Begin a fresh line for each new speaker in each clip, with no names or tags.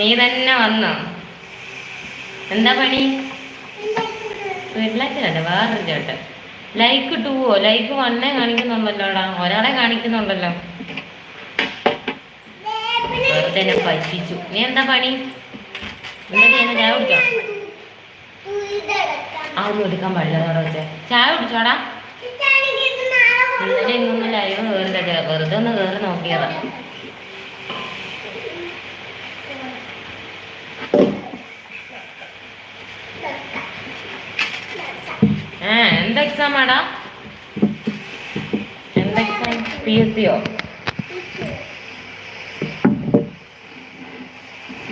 നീ തന്നെ വന്നോ? എന്താ പണി? വീട്ടിലേക്കല്ലേ വേറൊരു ചേട്ടൻ ലൈക്ക് ടൂവോ ലൈക്ക് വണ്ണേ കാണിക്കുന്നുണ്ടല്ലോടാ. ഒരാളെ കാണിക്കുന്നുണ്ടല്ലോ. പറ്റിച്ചു. നീ എന്താ പണി? എന്താ ചെയ്യുന്ന? ചായ കുടിച്ചോ? ആ ഒന്നും എടുക്കാൻ പാടില്ല. വെച്ചേ. ചായ കുടിച്ചോടാ. ഇന്നലെ ഇന്നൊന്നും ലൈവ് കയറില്ല വെറുതെ ഒന്ന് കയറി നോക്കിയതാ ആ എന്ത് എക്സാം ആടാ? എന്ത് എക്സാം പി എസ് സിയോ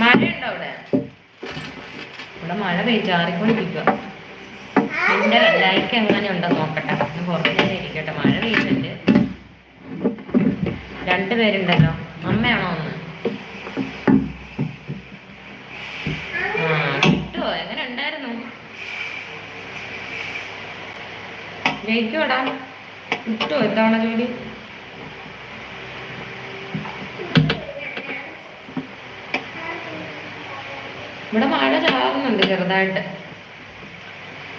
മഴയുണ്ടോ അവിടെ? ഇവിടെ മഴ പെയ്ച്ചാറിക്കൊണ്ടിരിക്കുക എന്റെ ലൈക്ക് എങ്ങനെ ഉണ്ടെന്ന് നോക്കട്ടെ. കുറച്ച് നേരം ഇരിക്കട്ടെ. മഴ പെയ്യുന്നുണ്ട്. രണ്ടുപേരുണ്ടല്ലോ. അമ്മയാണോ ഒന്ന് ആ കിട്ടുമോ എങ്ങനെ ഉണ്ടായിരുന്നു ജയിക്കോടാ കിട്ടുമോ ഇത്തവണ ജോലി? ഇവിടെ മഴ ചാറുന്നുണ്ട് ചെറുതായിട്ട്.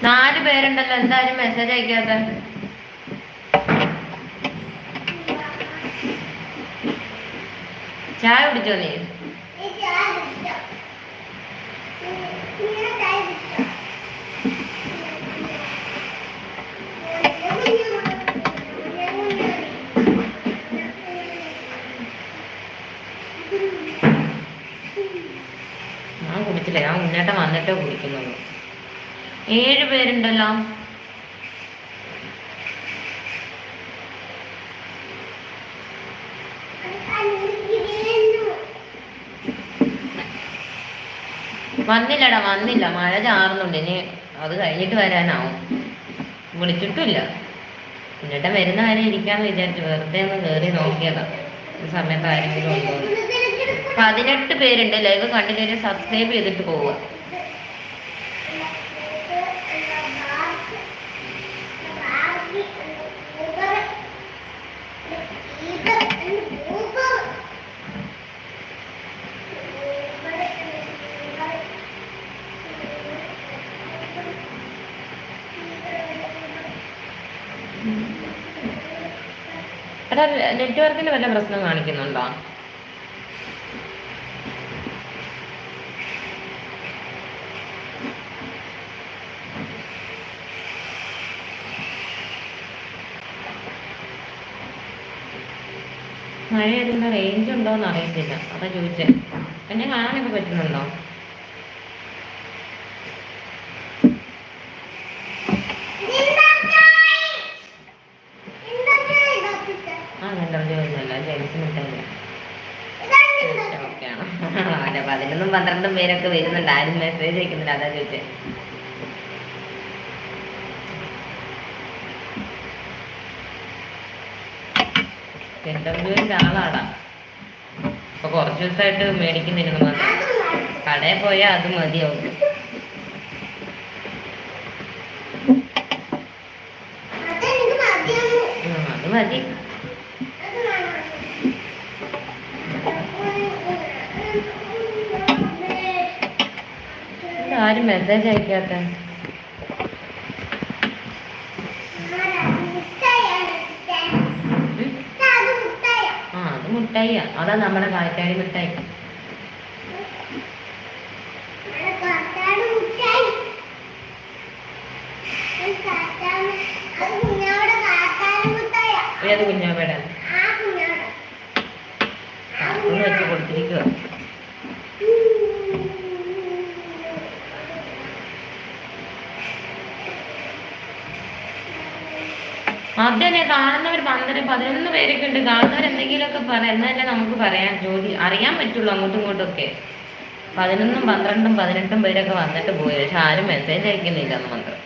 നാല് പേരുണ്ടല്ലോ എന്തായാലും മെസ്സേജ് അയക്കാത്ത. ചായ കുടിച്ചോ നീ ഞാൻ കുടിച്ചില്ല ഞാൻ വന്നിട്ടേ കുടിക്കുന്നുള്ളൂ ഏഴ് പേരുണ്ടല്ലോ. വന്നില്ലടാ വന്നില്ല. മഴ ചാറുന്നുണ്ട്. ഇനി അത് കഴിഞ്ഞിട്ട് വരാനാവും. വിളിച്ചിട്ടില്ല. എന്നിട്ട് വരുന്ന വരെ ഇരിക്കാന്ന് വിചാരിച്ചു. വെറുതെ ഒന്ന് കയറി നോക്കിയതാ. ഈ സമയത്ത് ആരെങ്കിലും. പതിനെട്ട് പേരുണ്ട്. ലൈവ് കണ്ടിട്ട് സബ്സ്ക്രൈബ് ചെയ്തിട്ട് പോവുക. എടാ നെറ്റ്വർക്കിന് വല്ല പ്രശ്നം കാണിക്കുന്നുണ്ടോ? മഴയായിരുന്നു റേഞ്ച് ഉണ്ടോ എന്ന് അറിയത്തില്ല. അതാ ചോദിച്ചേ. എന്നെ കാണാനൊക്കെ പറ്റുന്നുണ്ടോ? കണ്ടോ ഒന്നുമല്ല ജെൻസ് ഓക്കെയാണ് അല്ല പതിനൊന്നും പന്ത്രണ്ടും പേരൊക്കെ വരുന്നുണ്ട്. ആരും മെസ്സേജ് അയക്കുന്നില്ല. അതാ ചോദിച്ചേ. ഇന്റർവ്യൂവിന്റെ ആളാടാ. ഇപ്പൊ കുറച്ച് ദിവസമായിട്ട് മേടിക്കുന്നിരുന്നു. മാത്രം കടയിൽ പോയാൽ അത് മതിയാവും. അത് മതി. ആരും മെസ്സേജ് അയക്കാത്ത. ആ അത് മുട്ടായിയാ. അതാ നമ്മുടെ കാറ്റാടി മിഠായി. അതന്നെ കാണുന്നവർ പന്ത്രണ്ട് പതിനൊന്ന് പേരൊക്കെ ഉണ്ട്. കാണുന്നവർ എന്തെങ്കിലുമൊക്കെ പറയാം എന്നല്ലേ നമുക്ക് പറയാൻ ജോലി? അറിയാൻ പറ്റുള്ളൂ അങ്ങോട്ടും ഇങ്ങോട്ടും ഒക്കെ പതിനൊന്നും പന്ത്രണ്ടും പതിനെട്ടും പേരൊക്കെ വന്നിട്ട് പോയി. പക്ഷെ ആരും മെസ്സേജ് അയക്കുന്നില്ല എന്ന് മാത്രം.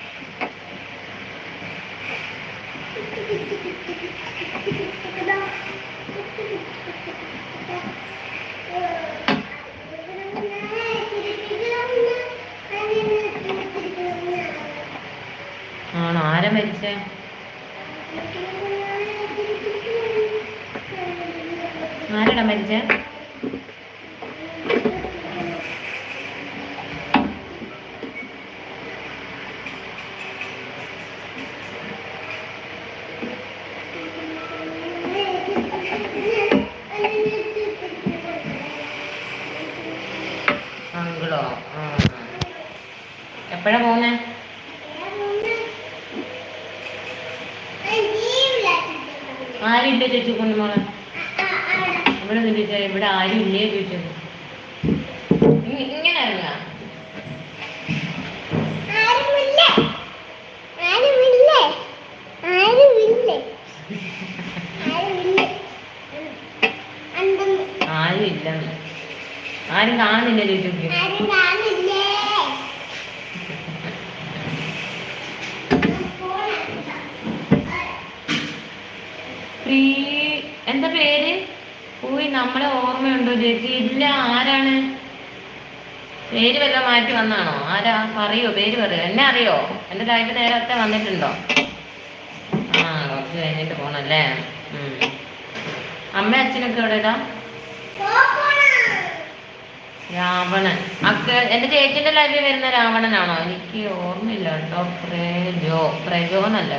ആണോ? ആരാ മരിച്ചേ? ആരാടാ മരിച്ചേ അങ്കിളോ ആ. എപ്പോഴാ പോന്നെ ആരും ഇല്ല ചേച്ചി കുഞ്ഞുമോളെ? ഇവിടെ നിന്ന് ചോദിച്ചാ ഇവിടെ ആരും ഇല്ലേ ചോദിച്ചത്. ഇങ്ങനെ ആരും ഇല്ല. ആരും കാണുന്നില്ല ചോദിച്ചു എന്താ പേര്? പോയി നമ്മളെ ഓർമ്മയുണ്ടോ ചേച്ചി? ഇല്ല ആരാണ്? പേര് വല്ല മാറ്റി വന്നാണോ? ആരാ? പറയോ പേര് പറയോ? എന്നെ അറിയോ? എന്റെ ലൈഫ് നേരത്തെ വന്നിട്ടുണ്ടോ? ആ കുറച്ച് കഴിഞ്ഞിട്ട് പോണല്ലേ. അമ്മ അച്ഛനൊക്കെ എവിടെടാ രാവണൻ. അക്ക എന്റെ ചേച്ചിന്റെ ലൈഫിൽ വരുന്ന രാവണനാണോ? എനിക്ക് ഓർമ്മയില്ല കേട്ടോ. പ്രേജോ. പ്രജോ എന്നല്ല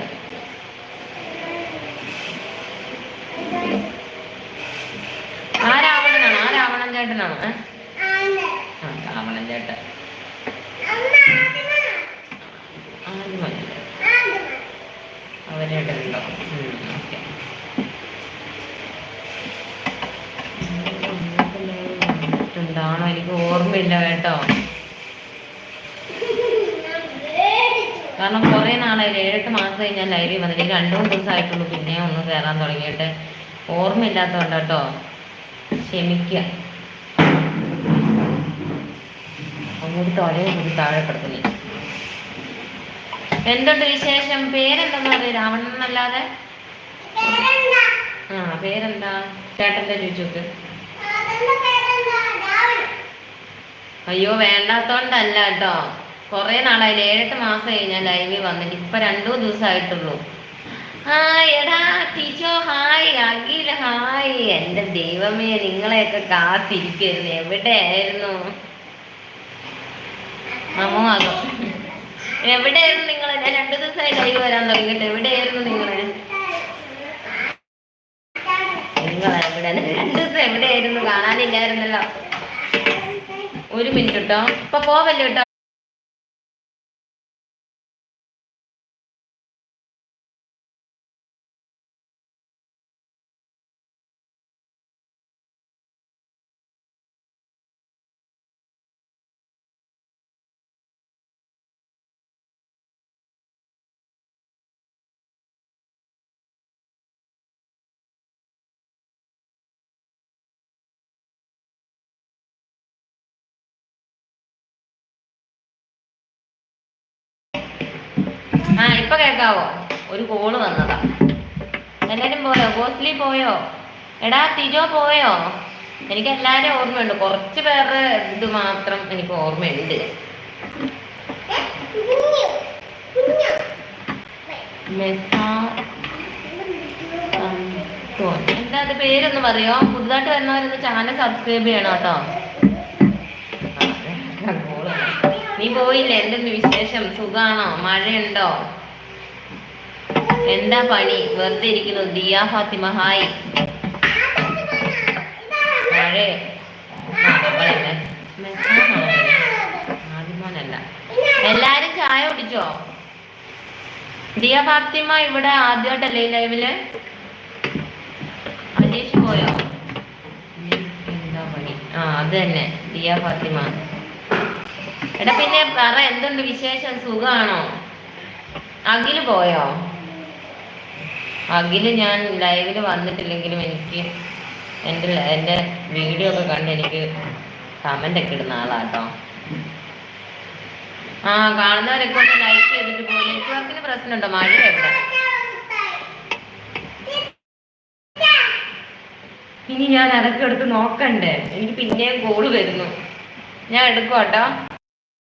ആ രാവണനാണോ ആ രാവണൻ ചേട്ടനാണോ? ആ രാവണൻ ചേട്ടൻ. ആദ്യം മതി ഉണ്ടോ ഓക്കെ. എനിക്ക് ഓർമ്മയില്ല കേട്ടോ. കാരണം കുറെ നാളായില്ല ഏഴെട്ട് മാസം കഴിഞ്ഞാൽ ലൈവിൽ വന്നിട്ട്. എനിക്ക് രണ്ടു മൂന്ന് ദിവസമായിട്ടുള്ളൂ പിന്നെ ഒന്ന് കയറാൻ തുടങ്ങിയിട്ട്. ഓർമ്മയില്ലാത്തതുകൊണ്ട് കേട്ടോ ക്ഷമിക്കുക അങ്ങോട്ട് തൊലയെ കൂടി താഴെ കിടക്കുന്നു എന്തുണ്ട് വിശേഷം? പേരെന്താന്ന് പറയും രാവണൻ എന്നല്ലാതെ? ആ പേരെന്താ? ചേട്ടന്റെ ചോദിച്ചോക്ക് അയ്യോ വേണ്ടാത്തോണ്ടല്ല കേട്ടോ. കൊറേ നാളായി ഏഴെട്ട് മാസം കഴിഞ്ഞാൽ ലൈവിൽ വന്നിട്ട്. ഇപ്പൊ രണ്ടു ദിവസമായിട്ടുള്ളൂ ആ എടാ ടീച്ചോ ഹായ് അഖിൽ ഹായ്. എന്റെ ദൈവമേ നിങ്ങളെയൊക്കെ കാത്തിരിക്കുന്നു എവിടെയായിരുന്നു? അമ്മോ ആകും എവിടെയായിരുന്നു നിങ്ങൾ ഞാൻ രണ്ടു ദിവസമായി ലൈവ് വരാൻ തുടങ്ങിയിട്ട് എവിടെയായിരുന്നു നിങ്ങൾ നിങ്ങൾ എവിടെ? രണ്ടു ദിവസം എവിടെയായിരുന്നു? കാണാനില്ലായിരുന്നല്ലോ. ഒരു മിനിറ്റ് കേട്ടോ. ഇപ്പൊ പോവല്ലോ കേട്ടോ ആ ഇപ്പൊ കേക്കാവോ? ഒരു കോൾ വന്നതാ. എല്ലാരും പോയോ? ഗോസ്ലി പോയോ? എടാ തിജോ പോയോ? എനിക്ക് എല്ലാരും ഓർമ്മയുണ്ട്. കുറച്ച് പേരുടെ ഇത് മാത്രം എനിക്ക് ഓർമ്മയുണ്ട്. എന്താ അത് പേരൊന്ന് പറയോ? പുതുതായിട്ട് വരുന്നവരൊന്ന് ചാനൽ സബ്സ്ക്രൈബ് ചെയ്യണം കേട്ടോ. നീ പോയില്ലേ? എന്തെന്ന് വിശേഷം? സുഖാണോ? മഴയുണ്ടോ? എന്താ പണി? വെറുതെ ഇരിക്കുന്നു. ദിയാ ഫാത്തിമ ഹായ്. എല്ലാരും ചായ കുടിച്ചോ? ദിയ ഫാത്തിമ ഇവിടെ ആദ്യമായിട്ടല്ലേ ലൈവിൽ? അജീഷ് പോയോ? എന്താ പണി? ആ അത് തന്നെ. ദിയ ഫാത്തിമ. എടാ പിന്നെ പറ എന്തുണ്ട് വിശേഷം? സുഖാണോ? അഖിൽ പോയോ? അഖിൽ ഞാൻ ലൈവിൽ വന്നിട്ടില്ലെങ്കിലും എനിക്ക് എന്റെ എന്റെ വീഡിയോ ഒക്കെ കണ്ട് എനിക്ക് കമന്റ് ഒക്കെ ഇടുന്ന ആളാട്ടോ. ആ കാണുന്നവരൊക്കെ ഒന്ന് ലൈക്ക് ചെയ്തിട്ട് പോയി നെറ്റ്വർക്കിന് പ്രശ്നമുണ്ടോ? മഴ എവിടെ ഇനി ഞാൻ അതൊക്കെ എടുത്ത് നോക്കണ്ടേ. എനിക്ക് പിന്നെയും കോൾ വരുന്നു. ഞാൻ എടുക്കും കേട്ടോ